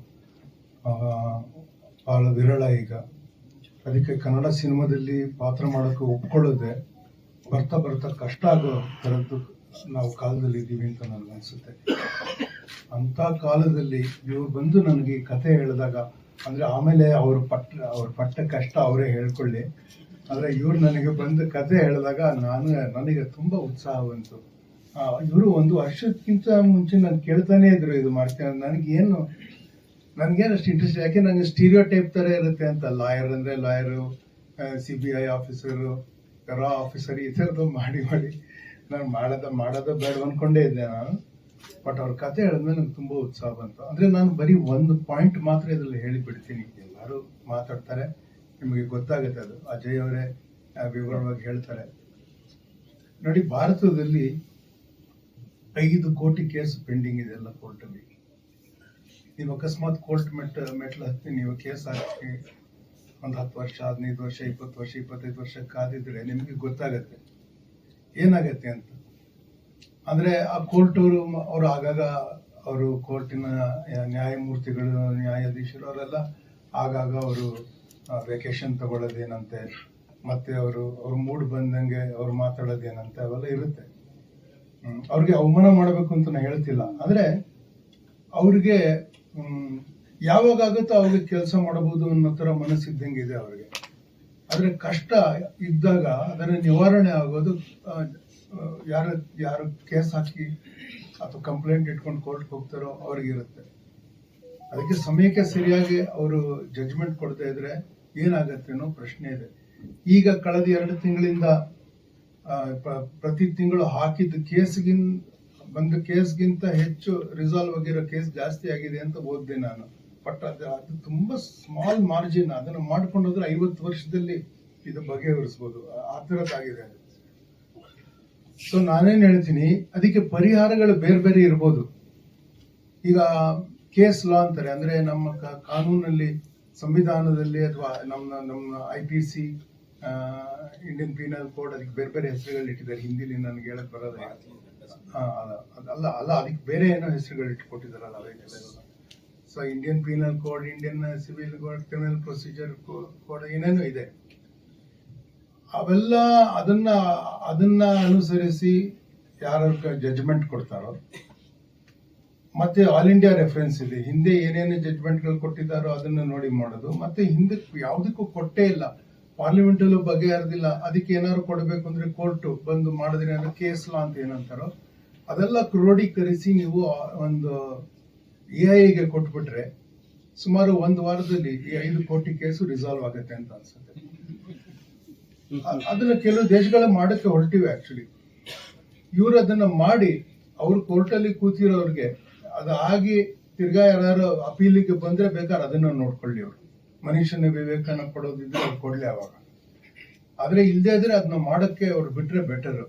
ಭಾಳ ವಿರಳ ಈಗ. ಅದಕ್ಕೆ ಕನ್ನಡ ಸಿನಿಮಾದಲ್ಲಿ ಪಾತ್ರ ಮಾಡೋಕ್ಕೆ ಒಪ್ಕೊಳ್ಳೋದೆ ಬರ್ತಾ ಬರ್ತಾ ಕಷ್ಟ ಆಗೋ ಥರದ್ದು ನಾವು ಕಾಲದಲ್ಲಿ ಇದ್ದೀವಿ ಅಂತ ನನಗೆ ಅನಿಸುತ್ತೆ. ಅಂಥ ಕಾಲದಲ್ಲಿ ಇವರು ಬಂದು ನನಗೆ ಈ ಕತೆ ಹೇಳಿದಾಗ, ಅಂದರೆ ಆಮೇಲೆ ಅವರು ಪಟ್ಟ, ಅವ್ರ ಪಟ್ಟ ಕಷ್ಟ ಅವರೇ ಹೇಳ್ಕೊಳ್ಳಿ. ಆದರೆ ಇವ್ರು ನನಗೆ ಬಂದು ಕತೆ ಹೇಳಿದಾಗ ನಾನು, ನನಗೆ ತುಂಬ ಉತ್ಸಾಹ ಬಂತು. ಇವರು ಒಂದು ವರ್ಷಕ್ಕಿಂತ ಮುಂಚೆ ನಾನು ಕೇಳ್ತಾನೆ ಇದ್ರು ಇದು ಮಾಡ್ತೇನೆ ನನಗೇನು ನನಗೇನು ಅಷ್ಟು ಇಂಟ್ರೆಸ್ಟ್ ಯಾಕೆ, ನನಗೆ ಸ್ಟೀರಿಯೋ ಟೈಪ್ ಥರ ಇರುತ್ತೆ ಅಂತ ಲಾಯರ್ ಅಂದರೆ lawyer C B I officer Ra officer ಈ ಥರದ್ದು ಮಾಡಿ ಮಾಡಿ ನಾನು ಮಾಡೋದ ಮಾಡೋದ ಬೇಡ ಅಂದ್ಕೊಂಡೇ ಇದ್ದೆ ನಾನು. ಬಟ್ ಅವ್ರ ಕತೆ ಹೇಳಿದ್ಮೇಲೆ ನಂಗೆ ತುಂಬ ಉತ್ಸಾಹ ಬಂತು. ಅಂದರೆ ನಾನು ಬರೀ ಒಂದು ಪಾಯಿಂಟ್ ಮಾತ್ರ ಇದರಲ್ಲಿ ಹೇಳಿಬಿಡ್ತೀನಿ. ಎಲ್ಲರೂ ಮಾತಾಡ್ತಾರೆ. ನಿಮಗೆ ಗೊತ್ತಾಗುತ್ತೆ ಅದು. ಅಜಯ್ ಅವರೇ ವಿವರವಾಗಿ ಹೇಳ್ತಾರೆ. ನೋಡಿ, ಭಾರತದಲ್ಲಿ ಐದು ಕೋಟಿ ಕೇಸ್ ಪೆಂಡಿಂಗ್ ಇದೆ ಎಲ್ಲ ಕೋರ್ಟಲ್ಲಿ. ನೀವು ಅಕಸ್ಮಾತ್ ಕೋರ್ಟ್ ಮೆಟ್ ಮೆಟ್ಲು ಹತ್ತಿ ನೀವು ಕೇಸ್ ಹಾಕಿ ಒಂದು ಹತ್ತು ವರ್ಷ, ಹದಿನೈದು ವರ್ಷ, ಇಪ್ಪತ್ತು ವರ್ಷ, ಇಪ್ಪತ್ತೈದು ವರ್ಷ ಕಾದಿದ್ರೆ ನಿಮಗೆ ಗೊತ್ತಾಗತ್ತೆ. ಏನಾಗತ್ತೆ ಅಂತ? ಅಂದ್ರೆ ಆ ಕೋರ್ಟ್ ಅವರು ಅವರು ಆಗಾಗ ಅವರು ಕೋರ್ಟಿನ ನ್ಯಾಯಮೂರ್ತಿಗಳು, ನ್ಯಾಯಾಧೀಶರು ಅವರೆಲ್ಲ ಆಗಾಗ ಅವರು ವೆಕೇಶನ್ ತಗೊಳ್ಳೋದೇನಂತೆ, ಮತ್ತೆ ಅವರು, ಅವ್ರ ಮೂಡ್ ಬಂದಂಗೆ ಅವ್ರು ಮಾತಾಡೋದೇನಂತೆ ಅವೆಲ್ಲ ಇರುತ್ತೆ. ಅವ್ರಿಗೆ ಅವಮಾನ ಮಾಡಬೇಕು ಅಂತ ನಾನು ಹೇಳ್ತಿಲ್ಲ. ಆದ್ರೆ ಅವ್ರಿಗೆ ಯಾವಾಗ ಆಗುತ್ತೋ ಅವಾಗ ಕೆಲಸ ಮಾಡಬಹುದು ಅನ್ನೋ ಥರ ಮನಸ್ಸಿದ್ದಂಗೆ ಇದೆ ಅವರಿಗೆ. ಆದರೆ ಕಷ್ಟ ಇದ್ದಾಗ ಅದರ ನಿವಾರಣೆ ಆಗೋದು ಯಾರ, ಯಾರು ಕೇಸ್ ಹಾಕಿ ಅಥವಾ ಕಂಪ್ಲೇಂಟ್ ಇಟ್ಕೊಂಡು ಕೋರ್ಟ್ಗೆ ಹೋಗ್ತಾರೋ ಅವ್ರಿಗಿರುತ್ತೆ. ಅದಕ್ಕೆ ಸಮಯಕ್ಕೆ ಸರಿಯಾಗಿ ಅವರು ಜಡ್ಜ್ಮೆಂಟ್ ಕೊಡ್ತಾ ಇದ್ರೆ ಏನಾಗತ್ತೆ ಅನ್ನೋ ಪ್ರಶ್ನೆ ಇದೆ. ಈಗ ಕಳೆದ ಎರಡು ತಿಂಗಳಿಂದ ಪ್ರತಿ ತಿಂಗಳು ಹಾಕಿದ್ದ ಕೇಸ್ಗಿನ್, ಬಂದ ಕೇಸ್ಗಿಂತ ಹೆಚ್ಚು ರಿಸಾಲ್ವ್ ಆಗಿರೋ ಕೇಸ್ ಜಾಸ್ತಿ ಆಗಿದೆ ಅಂತ ಓದಿದೆ ನಾನು. ಬಟ್ ಅದು. ಅದು ತುಂಬಾ ಸ್ಮಾಲ್ ಮಾರ್ಜಿನ್ ಅದನ್ನ ಮಾಡ್ಕೊಂಡೋದ್ರೆ ಐವತ್ತು ವರ್ಷದಲ್ಲಿ ಇದು ಬಗೆಹರಿಸ್ಬೋದು. ಆ- ಥರದ್ದಾಗಿದೆ ಅದು. ಸೊ ನಾನೇನು ಹೇಳ್ತೀನಿ ಅದಕ್ಕೆ ಪರಿಹಾರಗಳು ಬೇರೆ ಬೇರೆ ಇರ್ಬೋದು. ಈಗ ಕೇಸ್ ಲಾ ಅಂತಾರೆ ಅಂದ್ರೆ ನಮ್ಮ ಕಾನೂನಲ್ಲಿ ಸಂವಿಧಾನದಲ್ಲಿ ಅಥವಾ ನಮ್ಮ ನಮ್ಮ I P C Indian penal code ಅದಕ್ಕೆ ಬೇರೆ ಬೇರೆ ಹೆಸರುಗಳು ಇಟ್ಟಿದ್ದಾರೆ. ಹಿಂದಿಲಿ ನನಗೆ ಹೇಳಕ್ ಬರೋದಿಲ್ಲ. ಆ, ಅಲ್ಲ ಅಲ್ಲ ಅದಕ್ಕೆ ಬೇರೆ ಏನೋ ಹೆಸರುಗಳು ಇಟ್ಕೊಟ್ಟಿದಾರಲ್ಲ ಅವೆಲ್ಲ. So Indian penal code Indian civil code criminal procedure code ಏನೇನು ಇದೆ. ಅವೆಲ್ಲ ಅದನ್ನ ಅದನ್ನ ಅನುಸರಿಸಿ ಯಾರು ಜಡ್ಜ್ಮೆಂಟ್ ಕೊಡ್ತಾರೋ, ಮತ್ತೆ ಆಲ್ ಇಂಡಿಯಾ ರೆಫರೆನ್ಸ್ ಇದೆ ಹಿಂದೆ ಏನೇನು ಜಡ್ಜ್ಮೆಂಟ್ಗಳು ಕೊಟ್ಟಿದ್ದಾರೋ ಅದನ್ನ ನೋಡಿ ಮಾಡೋದು, ಮತ್ತೆ ಹಿಂದೆ ಯಾವುದಕ್ಕೂ ಕೊಟ್ಟೇ ಇಲ್ಲ. ಪಾರ್ಲಿಮೆಂಟಲ್ಲೂ ಬಗೆಹರಿದಿಲ್ಲ. ಅದಕ್ಕೆ ಏನಾದ್ರು ಕೊಡಬೇಕು ಅಂದ್ರೆ ಕೋರ್ಟ್ ಬಂದು ಮಾಡಿದ್ರೆ ಅಂದ್ರೆ ಕೇಸ್ ಲಾ ಅಂತ ಏನಂತಾರೋ, ಅದೆಲ್ಲ ಕ್ರೋಢೀಕರಿಸಿ ನೀವು ಒಂದು ಎ ಐಗೆ ಕೊಟ್ಬಿಟ್ರೆ ಸುಮಾರು ಒಂದು ವಾರದಲ್ಲಿ ಈ ಐದು ಕೋಟಿ ಕೇಸು ರಿಸಾಲ್ವ್ ಆಗುತ್ತೆ ಅಂತ ಅನ್ಸುತ್ತೆ. ಅದನ್ನ ಕೆಲವು ದೇಶಗಳ ಮಾಡಕ್ಕೆ ಹೊರಟಿವೆ ಆಕ್ಚುಲಿ ಇವರು ಅದನ್ನ ಮಾಡಿ ಅವ್ರು ಕೋರ್ಟಲ್ಲಿ ಕೂತಿರೋರಿಗೆ ಅದು ಆಗಿ ತಿರ್ಗಾ ಯಾರು ಅಪೀಲಿಗೆ ಬಂದ್ರೆ ಬೇಕಾದ್ರೆ ಅದನ್ನ ನೋಡ್ಕೊಳ್ಳಿ ಅವರು. ಮನುಷ್ಯನ ವಿವೇಕನ ಕೊಡೋದಿದ್ರೆ ಅವ್ರು ಕೊಡ್ಲಿ ಅವಾಗ. ಆದ್ರೆ ಇಲ್ಲದೆ ಇದ್ರೆ ಅದನ್ನ ಮಾಡಕ್ಕೆ ಅವ್ರು ಬಿಟ್ರೆ ಬೆಟರ್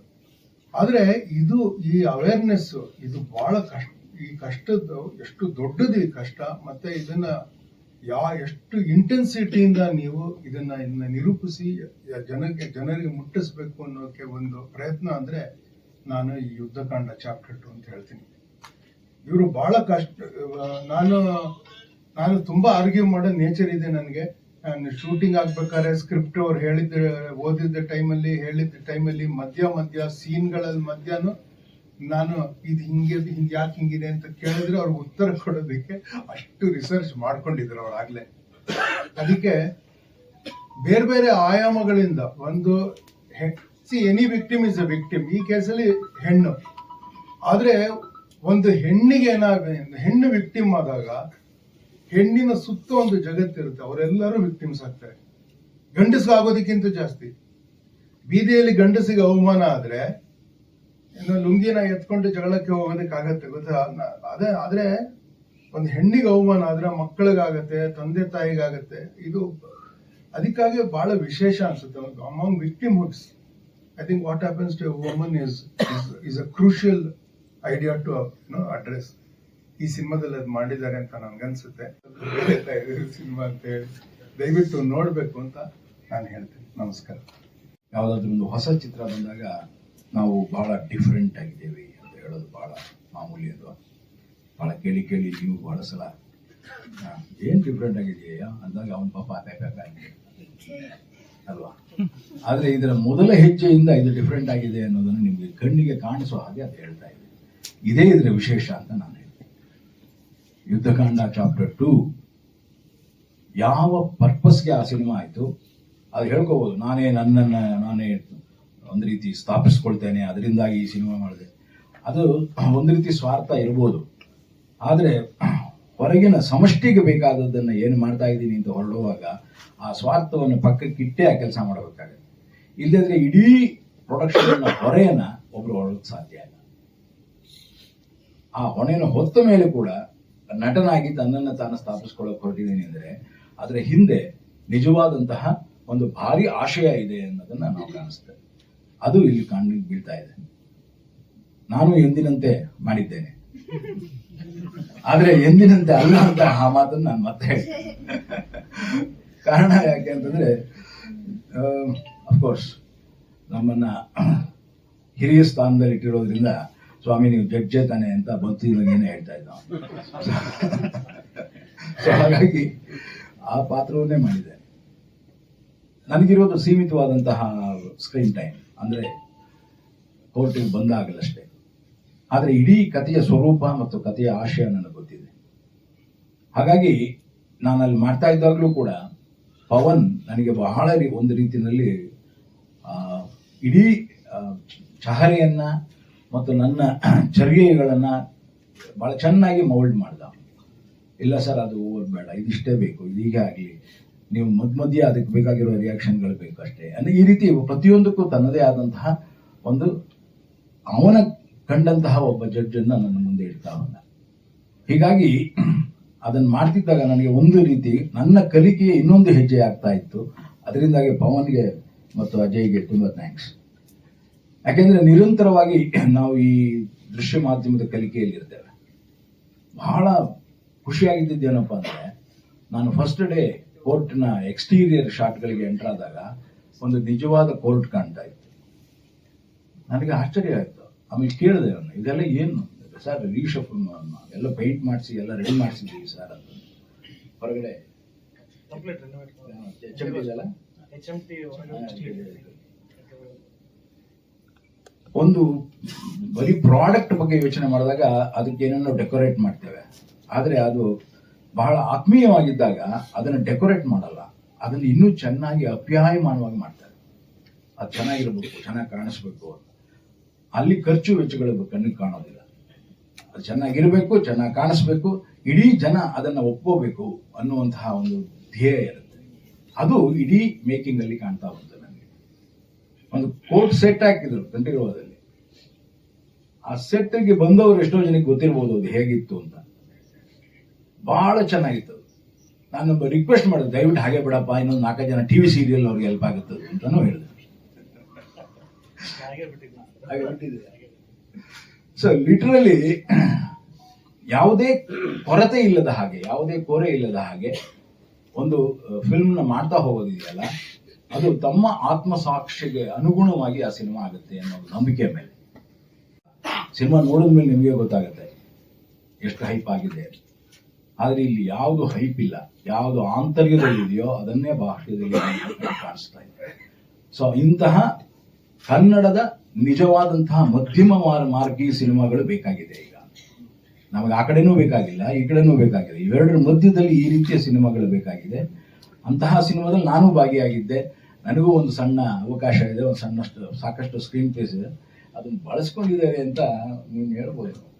ಆದ್ರೆ ಇದು ಈ ಅವೇರ್ನೆಸ್ ಇದು ಬಹಳ ಕಷ್ಟ. ಈ ಕಷ್ಟದ್ದು ಎಷ್ಟು ದೊಡ್ಡದು ಈ ಕಷ್ಟ, ಮತ್ತೆ ಇದನ್ನ ಯಾ ಎಷ್ಟು ಇಂಟೆನ್ಸಿಟಿಯಿಂದ ನೀವು ಇದನ್ನ ಇದನ್ನ ನಿರೂಪಿಸಿ ಜನಕ್ಕೆ ಜನರಿಗೆ ಮುಟ್ಟಿಸ್ಬೇಕು ಅನ್ನೋಕೆ ಒಂದು ಪ್ರಯತ್ನ ಅಂದ್ರೆ ನಾನು ಈ ಯುದ್ಧಕಾಂಡ ಚಾಪ್ಟರ್ ಟು ಅಂತ ಹೇಳ್ತೀನಿ. ಇವರು ಬಹಳ ಕಷ್ಟ ನಾನು ನಾನು ತುಂಬಾ ಆರ್ಗ್ಯೂ ಮಾಡೋ ನೇಚರ್ ಇದೆ ನನಗೆ. ನಾನು ಶೂಟಿಂಗ್ ಆಗ್ಬೇಕಾದ್ರೆ ಸ್ಕ್ರಿಪ್ಟ್ ಅವ್ರು ಹೇಳಿದ ಓದಿದ್ದ ಟೈಮಲ್ಲಿ ಹೇಳಿದ್ದ ಟೈಮಲ್ಲಿ ಮಧ್ಯ ಮಧ್ಯ ಸೀನ್ಗಳಲ್ಲಿ ಮಧ್ಯಾಹ್ನ ನಾನು ಇದು ಹಿಂಗೆ ಹಿಂಗೆ ಯಾಕೆ ಹಿಂಗಿದೆ ಅಂತ ಕೇಳಿದ್ರೆ ಅವ್ರಿಗೆ ಉತ್ತರ ಕೊಡೋದಕ್ಕೆ ಅಷ್ಟು ರಿಸರ್ಚ್ ಮಾಡ್ಕೊಂಡಿದ್ರು ಅವ್ರು ಆಗ್ಲೇ. ಅದಕ್ಕೆ ಬೇರೆ ಬೇರೆ ಆಯಾಮಗಳಿಂದ ಒಂದು see any victim is a victim ಈ ಕೇಸಲ್ಲಿ ಹೆಣ್ಣು. ಆದ್ರೆ ಒಂದು ಹೆಣ್ಣಿಗೆ ಏನಾಗ ಹೆಣ್ಣು ವಿಕ್ಟಿಮ್ ಆದಾಗ ಹೆಣ್ಣಿನ ಸುತ್ತ ಒಂದು ಜಗತ್ತಿರುತ್ತೆ ಅವರೆಲ್ಲರೂ ವಿಕ್ಟಿಮ್ಸ್ ಆಗ್ತಾರೆ. ಗಂಡಸಾಗೋದಕ್ಕಿಂತ ಜಾಸ್ತಿ. ಬೀದಿಯಲ್ಲಿ ಗಂಡಸಿಗೆ ಅವಮಾನ ಆದ್ರೆ ಇನ್ನು ಲುಂಗಿನ ಎತ್ಕೊಂಡು ಜಗಳಕ್ಕೆ ಹೋಗೋದಕ್ಕೆ ಆಗತ್ತೆ ಗೊತ್ತಾ ಅದೇ, ಆದ್ರೆ ಒಂದು ಹೆಣ್ಣಿಗೆ ಅವಮಾನ ಆದ್ರೆ ಮಕ್ಕಳಿಗಾಗತ್ತೆ, ತಂದೆ ತಾಯಿಗಾಗತ್ತೆ, ಇದು ಅದಕ್ಕಾಗಿ ಬಹಳ ವಿಶೇಷ ಅನ್ಸುತ್ತೆ. Among victimhoods I think what happens to woman is is a crucial idea to know address ಈ ಸಿನಿಮಾದಲ್ಲಿ ಅದು ಮಾಡಿದ್ದಾರೆ ಅಂತ ನನ್ಗನ್ಸುತ್ತೆ. ಸಿನಿಮಾ ಅಂತ ಹೇಳಿ ದಯವಿಟ್ಟು ನೋಡ್ಬೇಕು ಅಂತ ನಾನು ಹೇಳ್ತೀನಿ. ನಮಸ್ಕಾರ. ಯಾವುದಾದ್ರೂ ಒಂದು ಹೊಸ ಚಿತ್ರ ಬಂದಾಗ ನಾವು ಬಹಳ ಡಿಫ್ರೆಂಟ್ ಆಗಿದ್ದೇವೆ ಅಂತ ಹೇಳೋದು ಬಹಳ ಮಾಮೂಲಿ ಅಲ್ವಾ ಬಹಳ ಕೇಳಿ ಕೇಳಿ ನೀವು ಬಹಳ ಸಲ. ಏನು ಡಿಫ್ರೆಂಟ್ ಆಗಿದೆಯಾ ಅಂದಾಗ ಅವನ ಪಾಪ ಆಗಿ ಅಲ್ವಾ? ಆದ್ರೆ ಇದರ ಮೊದಲ ಹೆಜ್ಜೆಯಿಂದ ಇದು ಡಿಫ್ರೆಂಟ್ ಆಗಿದೆ ಅನ್ನೋದನ್ನು ನಿಮಗೆ ಕಣ್ಣಿಗೆ ಕಾಣಿಸೋ ಹಾಗೆ ಅದು ಹೇಳ್ತಾ ಇದೆ. ಇದೇ ಇದರ ವಿಶೇಷ ಅಂತ ನಾನು ಹೇಳ್ತೀನಿ. ಯುದ್ಧಕಾಂಡ ಚಾಪ್ಟರ್ ಟೂ ಯಾವ ಪರ್ಪಸ್ಗೆ ಆ ಸಿನಿಮಾ ಆಯ್ತು? ಅದು ಹೇಳ್ಕೋಬಹುದು ನಾನೇ ನನ್ನನ್ನ, ನಾನೇ ಒಂದು ರೀತಿ ಸ್ಥಾಪಿಸ್ಕೊಳ್ತೇನೆ, ಅದರಿಂದಾಗಿ ಈ ಸಿನಿಮಾ ಮಾಡಿದೆ. ಅದು ಒಂದು ರೀತಿ ಸ್ವಾರ್ಥ ಇರ್ಬೋದು. ಆದರೆ ಹೊರಗಿನ ಸಮಷ್ಟಿಗೆ ಬೇಕಾದದ್ದನ್ನು ಏನು ಮಾಡ್ತಾ ಇದ್ದೀನಿ ಅಂತ ಹೊರಡುವಾಗ ಆ ಸ್ವಾರ್ಥವನ್ನು ಪಕ್ಕಕ್ಕಿಟ್ಟೇ ಆ ಕೆಲಸ ಮಾಡಬೇಕಾಗುತ್ತೆ. ಇಲ್ಲದ್ರೆ ಇಡೀ ಪ್ರೊಡಕ್ಷನ್ ಹೊರೆಯನ್ನ ಒಬ್ರು ಹೊರಡೋಕೆ ಸಾಧ್ಯ ಇಲ್ಲ. ಆ ಹೊಣೆಯನ್ನು ಹೊತ್ತ ಮೇಲೆ ಕೂಡ ನಟನಾಗಿ ತನ್ನನ್ನು ತಾನು ಸ್ಥಾಪಿಸ್ಕೊಳ್ಳೋಕೆ ಹೊರಟಿದ್ದೀನಿ ಅಂದರೆ ಅದರ ಹಿಂದೆ ನಿಜವಾದಂತಹ ಒಂದು ಭಾರಿ ಆಶಯ ಇದೆ ಅನ್ನೋದನ್ನ ನಾವು ಕಾಣಿಸ್ತೇವೆ. ಅದು ಇಲ್ಲಿ ಕಾಣ ಬೀಳ್ತಾ ಇದೆ. ನಾನು ಎಂದಿನಂತೆ ಮಾಡಿದ್ದೇನೆ. ಆದ್ರೆ ಎಂದಿನಂತೆ ಅಲ್ಲ ಅಂತ ಆ ಮಾತನ್ನು ನಾನು ಮತ್ತೆ ಕಾರಣ ಯಾಕೆ ಅಂತಂದ್ರೆ ಅಫ್ಕೋರ್ಸ್ ನಮ್ಮನ್ನ ಹಿರಿಯ ಸ್ಥಾನದಲ್ಲಿ ಇಟ್ಟಿರೋದ್ರಿಂದ ಸ್ವಾಮಿ ನೀವು ಜಡ್ಜೆ ತಾನೆ ಅಂತ ಬಂತಿದ್ದಾಗೇನೆ ಹೇಳ್ತಾ ಇದ್ದ. ಸೊ ಹಾಗಾಗಿ ಆ ಪಾತ್ರವನ್ನೇ ಮಾಡಿದೆ ನನಗಿರೋದು ಸೀಮಿತವಾದಂತಹ ಸ್ಕ್ರೀನ್ ಟೈಮ್ ಅಂದರೆ ಕೋರ್ಟಿಗೆ ಬಂದಾಗಲಷ್ಟೇ. ಆದರೆ ಇಡೀ ಕಥೆಯ ಸ್ವರೂಪ ಮತ್ತು ಕಥೆಯ ಆಶಯ ನನಗೆ ಗೊತ್ತಿದೆ. ಹಾಗಾಗಿ ನಾನು ಅಲ್ಲಿ ಮಾಡ್ತಾ ಇದ್ದಾಗಲೂ ಕೂಡ ಪವನ್ ನನಗೆ ಬಹಳ ಒಂದು ರೀತಿಯಲ್ಲಿ ಇಡೀ ಚಹರೆಯನ್ನು ಮತ್ತು ನನ್ನ ಚರ್ಯೆಗಳನ್ನು ಬಹಳ ಚೆನ್ನಾಗಿ ಮೌಲ್ಡ್ ಮಾಡ್ದ. ಇಲ್ಲ ಸರ್, ಅದು ಬೇಡ ಇದಿಷ್ಟೇ ಬೇಕು ಇದೀಗ ಆಗಲಿ. ನೀವು ಮಧ್ಯ ಮಧ್ಯ ಅದಕ್ಕೆ ಬೇಕಾಗಿರೋ ರಿಯಾಕ್ಷನ್ಗಳು ಬೇಕು ಅಷ್ಟೇ. ಅಂದ್ರೆ ಈ ರೀತಿ ಪ್ರತಿಯೊಂದಕ್ಕೂ ತನ್ನದೇ ಆದಂತಹ ಒಂದು ಅವನ ಕಂಡಂತಹ ಒಬ್ಬ ಜಡ್ಜನ್ನು ನನ್ನ ಮುಂದೆ ಇಡ್ತಾ ಅವನ ಹೀಗಾಗಿ ಅದನ್ನು ಮಾಡ್ತಿದ್ದಾಗ ನನಗೆ ಒಂದು ರೀತಿ ನನ್ನ ಕಲಿಕೆ ಇನ್ನೊಂದು ಹೆಜ್ಜೆ ಆಗ್ತಾ ಇತ್ತು. ಅದರಿಂದಾಗಿ ಪವನ್ಗೆ ಮತ್ತು ಅಜಯ್ಗೆ ತುಂಬ ಥ್ಯಾಂಕ್ಸ್ ಯಾಕೆಂದರೆ ನಿರಂತರವಾಗಿ ನಾವು ಈ ದೃಶ್ಯ ಮಾಧ್ಯಮದ ಕಲಿಕೆಯಲ್ಲಿ ಇರ್ತೇವೆ. ಬಹಳ ಖುಷಿಯಾಗಿದ್ದೇನಪ್ಪ ಅಂದ್ರೆ, ನಾನು ಫಸ್ಟ್ ಡೇ ಕೋರ್ಟ್ನ ಎಕ್ಸ್ಟೀರಿಯರ್ ಶಾಟ್ಗಳಿಗೆ ಎಂಟರ್ ಆದಾಗ ಒಂದು ನಿಜವಾದ ಕೋರ್ಟ್ ಕಾಣ್ತಾ ಇತ್ತು. ನನಗೆ ಆಶ್ಚರ್ಯ ಆಯ್ತು. ಆಮೇಲೆ ಕೇಳಿದೆ ಅವನು ಇದೆಲ್ಲ ಏನು? ಸರ್ ರೀಶಫ್ ಎಲ್ಲ ಪೇಂಟ್ ಮಾಡಿಸಿ ಎಲ್ಲ ರೆಡಿ ಮಾಡಿಸಿದ್ದೀವಿ ಸರ್ ಅಂತ. ಹೊರಗಡೆ? ಒಂದು ಬರೀ ಪ್ರಾಡಕ್ಟ್ ಬಗ್ಗೆ ಯೋಚನೆ ಮಾಡಿದಾಗ ಅದಕ್ಕೆ ಏನೇನೋ ಡೆಕೋರೇಟ್ ಮಾಡ್ತೇವೆ. ಆದರೆ ಅದು ಬಹಳ ಆತ್ಮೀಯವಾಗಿದ್ದಾಗ ಅದನ್ನು ಡೆಕೋರೇಟ್ ಮಾಡಲ್ಲ. ಅದನ್ನು ಇನ್ನೂ ಚೆನ್ನಾಗಿ ಅಪ್ಯಾಯಮಾನವಾಗಿ ಮಾಡ್ತಾರೆ. ಅದು ಚೆನ್ನಾಗಿರ್ಬೇಕು, ಚೆನ್ನಾಗಿ ಕಾಣಿಸ್ಬೇಕು. ಅಲ್ಲಿ ಖರ್ಚು ವೆಚ್ಚಗಳು ಕಣ್ಣಿಗೆ ಕಾಣೋದಿಲ್ಲ. ಅದು ಚೆನ್ನಾಗಿರಬೇಕು, ಚೆನ್ನಾಗಿ ಕಾಣಿಸ್ಬೇಕು, ಇಡೀ ಜನ ಅದನ್ನ ಒಪ್ಕೋಬೇಕು ಅನ್ನುವಂತಹ ಒಂದು ಧ್ಯೇಯ ಇರುತ್ತೆ. ಅದು ಇಡೀ ಮೇಕಿಂಗ್ ಅಲ್ಲಿ ಕಾಣ್ತಾ ಬಂತು ನನಗೆ ಒಂದು ಕೋಟ್ ಸೆಟ್ ಹಾಕಿದ್ರು ಕಂಠೀರವದಲ್ಲಿ. ಆ ಸೆಟ್ಟಿಗೆ ಬಂದವರು ಎಷ್ಟೋ ಜನಕ್ಕೆ ಗೊತ್ತಿರ್ಬೋದು ಅದು ಹೇಗಿತ್ತು ಅಂತ. ಬಹಳ ಚೆನ್ನಾಗಿತ್ತು. ನಾನು ರಿಕ್ವೆಸ್ಟ್ ಮಾಡಿದೆ ದಯವಿಟ್ಟು ಹಾಗೆ ಬಿಡಪ್ಪ ಇನ್ನೊಂದು ನಾಲ್ಕು ಜನ ಟಿವಿ ಸೀರಿಯಲ್ ಅವ್ರಿಗೆ ಹೆಲ್ಪ್ ಆಗುತ್ತೆ ಅಂತಾನು ಹೇಳಿದೆ. ಸೊ ಲಿಟ್ರಲಿ ಯಾವುದೇ ಕೊರತೆ ಇಲ್ಲದ ಹಾಗೆ ಯಾವುದೇ ಕೋರೆ ಇಲ್ಲದ ಹಾಗೆ ಒಂದು ಫಿಲ್ಮ್ನ ಮಾಡ್ತಾ ಹೋಗೋದಿದೆಯಲ್ಲ ಅದು ತಮ್ಮ ಆತ್ಮಸಾಕ್ಷಿಗೆ ಅನುಗುಣವಾಗಿ ಆ ಸಿನಿಮಾ ಆಗುತ್ತೆ ಅನ್ನೋ ನಂಬಿಕೆ ಮೇಲೆ. ಸಿನಿಮಾ ನೋಡಿದ ಮೇಲೆ ನಿಮಗೆ ಗೊತ್ತಾಗುತ್ತೆ ಎಷ್ಟು ಹೈಪ್ ಆಗಿದೆ. ಆದ್ರೆ ಇಲ್ಲಿ ಯಾವುದು ಹೈಪ್ ಇಲ್ಲ. ಯಾವುದು ಆಂತರ್ಯದಲ್ಲಿ ಇದೆಯೋ ಅದನ್ನೇ ಬಾಹ್ಯದಲ್ಲಿ ಕಾಣಿಸ್ತಾ ಇದೆ. ಸೊ ಇಂತಹ ಕನ್ನಡದ ನಿಜವಾದಂತಹ ಮಧ್ಯಮ ಮಾರ್- ಮಾರ್ಗಿ ಸಿನಿಮಾಗಳು ಬೇಕಾಗಿದೆ ಈಗ. ನಮಗೆ ಆ ಕಡೆನೂ ಬೇಕಾಗಿಲ್ಲ, ಈ ಕಡೆನೂ ಬೇಕಾಗಿದೆ ಇವೆರಡರ ಮಧ್ಯದಲ್ಲಿ ಈ ರೀತಿಯ ಸಿನಿಮಾಗಳು ಬೇಕಾಗಿದೆ. ಅಂತಹ ಸಿನಿಮಾದಲ್ಲಿ ನಾನು ಭಾಗಿಯಾಗಿದ್ದೆ. ನನಗೂ ಒಂದು ಸಣ್ಣ ಅವಕಾಶ ಇದೆ, ಒಂದು ಸಣ್ಣಷ್ಟು, ಸಾಕಷ್ಟು ಸ್ಕ್ರೀನ್ ಪ್ಲೇಸ್ ಇದೆ. ಅದನ್ನು ಬಳಸ್ಕೊಂಡಿದ್ದೇವೆ ಅಂತ ನೀವು ಹೇಳ್ಬೋದು.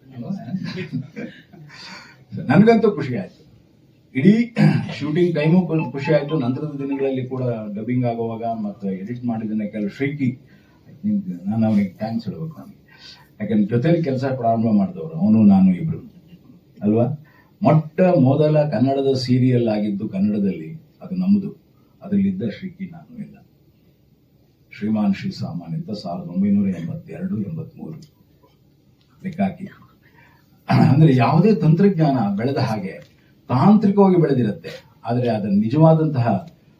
ನನಗಂತೂ ಖುಷಿ ಆಯ್ತು. ಇಡೀ ಶೂಟಿಂಗ್ ಟೈಮು ಖುಷಿ ಆಯ್ತು. ನಂತರದ ದಿನಗಳಲ್ಲಿ ಕೂಡ ಡಬ್ಬಿಂಗ್ ಆಗುವಾಗ ಮತ್ತು ಎಡಿಟ್ ಮಾಡಿದ್ದನ್ನ ಕೆಲವು ಶ್ರೀಕಿ ನಾನು ಅವನಿಗೆ ಥ್ಯಾಂಕ್ಸ್ ಹೇಳ್ಬೇಕು ನನಗೆ. ಯಾಕಂದ್ರೆ ಜೊತೆಲಿ ಕೆಲಸ ಪ್ರಾರಂಭ ಮಾಡಿದವರು ಅವನು, ನಾನು ಇಬ್ರು. ಅಲ್ವಾ? ಮೊಟ್ಟ ಮೊದಲ ಕನ್ನಡದ ಸೀರಿಯಲ್ ಆಗಿದ್ದು ಕನ್ನಡದಲ್ಲಿ ಅದು ನಮ್ಮದು. ಅದರಲ್ಲಿದ್ದ ಶ್ರೀಕಿ, ನಾನು ಇಲ್ಲ. ಶ್ರೀಮಾನ್ ಶ್ರೀ ಸಾಮಾನ್ಯ ಸಾವಿರದ ಒಂಬೈನೂರ ಎಂಬತ್ತೆರಡು, ಎಂಬತ್ಮೂರು. ಲೆಕ್ಕಾಕಿ. [CLEARS THROAT] ಅಂದ್ರೆ ಯಾವುದೇ ತಂತ್ರಜ್ಞಾನ ಬೆಳೆದ ಹಾಗೆ ತಾಂತ್ರಿಕವಾಗಿ ಬೆಳೆದಿರುತ್ತೆ. ಆದರೆ ಅದರ ನಿಜವಾದಂತಹ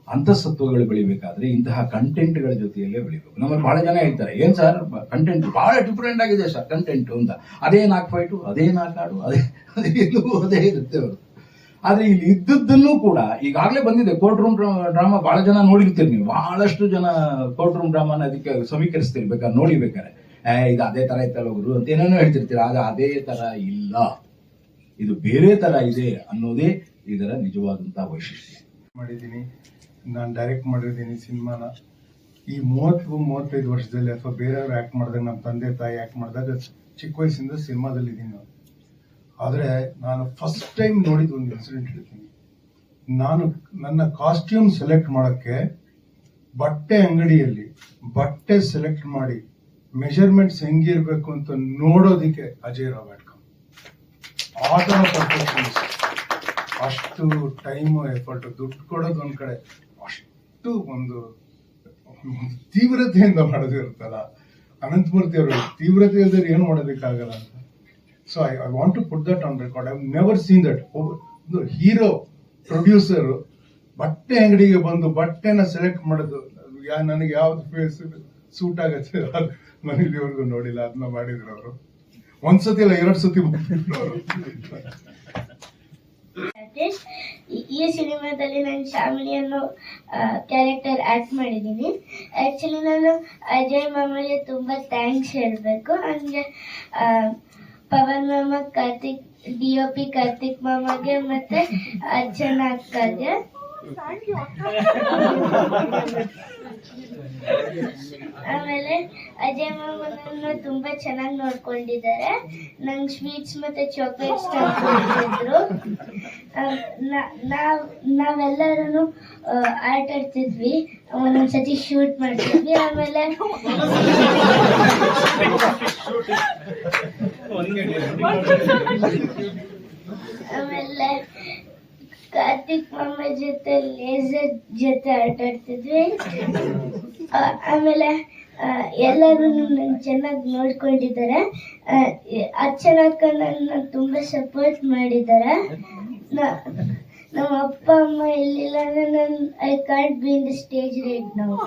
ಅಂತಸತ್ವಗಳು ಬೆಳಿಬೇಕಾದ್ರೆ ಇಂತಹ ಕಂಟೆಂಟ್ಗಳ ಜೊತೆಯಲ್ಲೇ ಬೆಳಿಬೇಕು. ನಮ್ಮಲ್ಲಿ ಬಹಳ ಜನ ಹೇಳ್ತಾರೆ, ಏನ್ ಸರ್ ಕಂಟೆಂಟ್ ಬಹಳ ಡಿಫ್ರೆಂಟ್ ಆಗಿದೆ ಸರ್ ಕಂಟೆಂಟ್ ಅಂತ. ಅದೇ ನಾಲ್ಕು ಫೈಟು ಅದೇ ನಾಲ್ಕು ಹಾಡು ಅದೇ ಅದೇ ಎಲ್ಲವೂ ಅದೇ ಇರುತ್ತೆ ಅವರು ಆದ್ರೆ ಇಲ್ಲಿ ಇದ್ದದ್ದನ್ನು ಕೂಡ ಈಗಾಗಲೇ ಬಂದಿದೆ ಕೋರ್ಟ್ ರೂಮ್ ಡ್ರಾಮಾ ಬಹಳ ಜನ ನೋಡಿರ್ತೀರಿ ನೀವು ಬಹಳಷ್ಟು ಜನ ಕೋರ್ಟ್ ರೂಮ್ ಡ್ರಾಮಾನ ಅದಕ್ಕೆ ಸಮೀಕರಿಸ್ತಿರ್ಬೇಕಾದ್ರೆ ನೋಡಿಬೇಕಾರೆ ಇದು ಅದೇ ತರ ಇತ್ತಲ್ಲ ಗುರು ಅಂತ ಏನೇನೋ ಹೇಳ್ತಿರ್ತೀರ, ಆಗ ಅದೇ ತರ ಇಲ್ಲ. ಇದು ಬೇರೆ ತರ ಇದೆ ಅನ್ನೋದೇ ಇದರ ನಿಜವಾದಂತಹ ವೈಶಿಷ್ಟ್ಯ. ಮಾಡಿದ್ದೀನಿ. ನಾನು ಡೈರೆಕ್ಟ್ ಮಾಡಿದ್ದೀನಿ ಸಿನಿಮಾನ. ಈ ಮೂವತ್ತು, ಮೂವತ್ತೈದು ವರ್ಷದಲ್ಲಿ ಅಥವಾ ಬೇರೆಯವ್ರು ಆ್ಯಕ್ಟ್ ಮಾಡಿದಾಗ ನಮ್ಮ ತಂದೆ, ತಾಯಿ ಆ್ಯಕ್ಟ್ ಮಾಡಿದಾಗ ಚಿಕ್ಕ ವಯಸ್ಸಿಂದ ಸಿನಿಮಾದಲ್ಲಿ ಇದ್ದೀನಿ ನಾನು. ಆದರೆ ನಾನು ಫಸ್ಟ್ ಟೈಮ್ ನೋಡಿದ ಒಂದು ಇನ್ಸಿಡೆಂಟ್ ಹೇಳ್ತೀನಿ. ನಾನು ನನ್ನ ಕಾಸ್ಟ್ಯೂಮ್ ಸೆಲೆಕ್ಟ್ ಮಾಡೋಕ್ಕೆ ಬಟ್ಟೆ ಅಂಗಡಿಯಲ್ಲಿ ಬಟ್ಟೆ ಸೆಲೆಕ್ಟ್ ಮಾಡಿ ಮೆಷರ್ಮೆಂಟ್ಸ್ ಹೆಂಗಿರ್ಬೇಕು ಅಂತ ನೋಡೋದಕ್ಕೆ ಅಜಯ್ ರಾವ್ ಆಟ್ಕಮ್ ಆ ಅಷ್ಟು ಟೈಮ್ ಎಫರ್ಟ್ ದುಡ್ಡು ಕೊಡೋದು ಒಂದ್ ಕಡೆ. ಅಷ್ಟು ಒಂದು ತೀವ್ರತೆಯಿಂದ ಮಾಡೋದಿರುತ್ತಲ್ಲ ಅನಂತಮೂರ್ತಿ ಅವರು ತೀವ್ರತೆ ಇಲ್ದ್ರೆ ಏನು ಮಾಡೋದಕ್ಕಾಗಲ್ಲ ಅಂತ. So I I want to put that on record I never seen that ಒಂದು ಹೀರೋ ಪ್ರೊಡ್ಯೂಸರ್ ಬಟ್ಟೆ ಅಂಗಡಿಗೆ ಬಂದು ಬಟ್ಟೆನ ಸೆಲೆಕ್ಟ್ ಮಾಡೋದು ನನಗೆ ಯಾವ್ದು ಫೇಸ್ ಸೂಟ್ ಆಗತ್ತೆ ಮನೇಲಿವರೆಗೂ ನೋಡಿಲ್ಲ ಅದನ್ನ ಮಾಡಿದ್ರು ಅವರು. ಒಂದ್ಸತಿ ಅಲ್ಲ ಎರಡ್ ಸತಿ ಬಂದ್ಬಿಟ್ರು ಅವ್ರು. ರಾಕೇಶ್ ಈ- ಸಿನಿಮಾದಲ್ಲಿ ನಾನು ಶಾಮಿನಿ ಅನ್ನೋ ಕ್ಯಾರೆಕ್ಟರ್ ಆಕ್ಟ್ ಮಾಡಿದ್ದೀನಿ ಆ್ಯಕ್ಚುಲಿ ನಾನು ಅಜಯ್ ಮಾಮಗೆ ತುಂಬಾ ಥ್ಯಾಂಕ್ಸ್ ಹೇಳಬೇಕು. ಹಂಗೆ ಪವನ್ ಮಾಮ Karthik D O P Karthik ಮಾಮಗೆ ಮತ್ತೆ ಅಜ್ಜನ ಅಕ್ಕಗೆ. ಆಮೇಲೆ ಅಜಯ್ ಮಾಮನನ್ನು ತುಂಬಾ ಚೆನ್ನಾಗಿ ನೋಡ್ಕೊಂಡಿದ್ದಾರೆ. ನಂಗೆ ಸ್ವೀಟ್ಸ್ ಮತ್ತೆ ಚಾಕ್ಲೇಟ್ಸ್ ತಂದ್ಕೊಡ್ತಿದ್ರು ನಾವ್ ನಾವೆಲ್ಲರೂ ಆಟ ಆಡ್ತಿದ್ವಿ ಒಂದೊಂದ್ಸತಿ ಶೂಟ್ ಮಾಡ್ತಿದ್ವಿ. ಆಮೇಲೆ ಆಮೇಲೆ ಕಾರ್ತಿಕ್ ಮಾಮ ಜೊತೆ ಲೇಸರ್ ಜೊತೆ ಆಟ ಆಡ್ತಿದ್ವಿ ಆಮೇಲೆ ಎಲ್ಲರೂ ನನ್ನ ಚೆನ್ನಾಗಿ ನೋಡ್ಕೊಂಡಿದ್ದಾರೆ. ಅಚ್ಚನಕ್ಕ ನನ್ನ ತುಂಬ ಸಪೋರ್ಟ್ ಮಾಡಿದ್ದಾರೆ. ನಮ್ಮ ಅಪ್ಪ, ಅಮ್ಮ ಎಲ್ಲಿಲ್ಲ ನನ್ನ I can't be in the stage right ನಾವು.